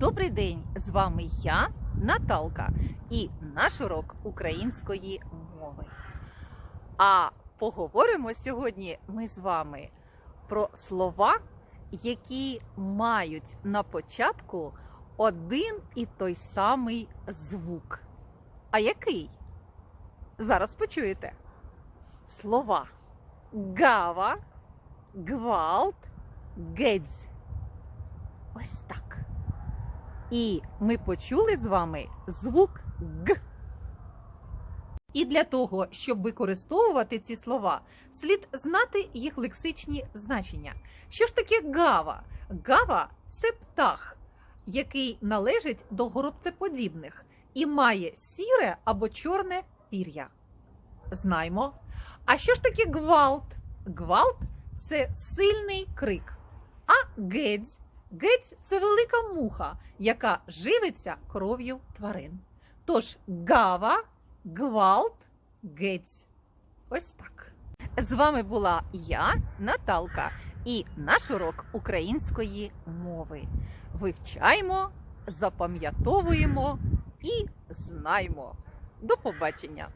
Добрий день! З вами я, Наталка, і наш урок української мови. А поговоримо сьогодні ми з вами про слова, які мають на початку один і той самий звук. А який? Зараз почуєте. Слова гава, гвалт, гедзь. Ось так. І ми почули з вами звук Г. І для того, щоб використовувати ці слова, слід знати їх лексичні значення. Що ж таке гава? Гава це птах, який належить до горобцеподібних і має сіре або чорне пір'я. Знаймо. А що ж таке гвалт? Гвалт це сильний крик. А гедзь Гець це велика муха, яка живиться кров'ю тварин. Тож гава, гвалт, гець. Ось так. З вами була я, Наталка, і наш урок української мови. Вивчаємо, запам'ятовуємо і знаймо. До побачення!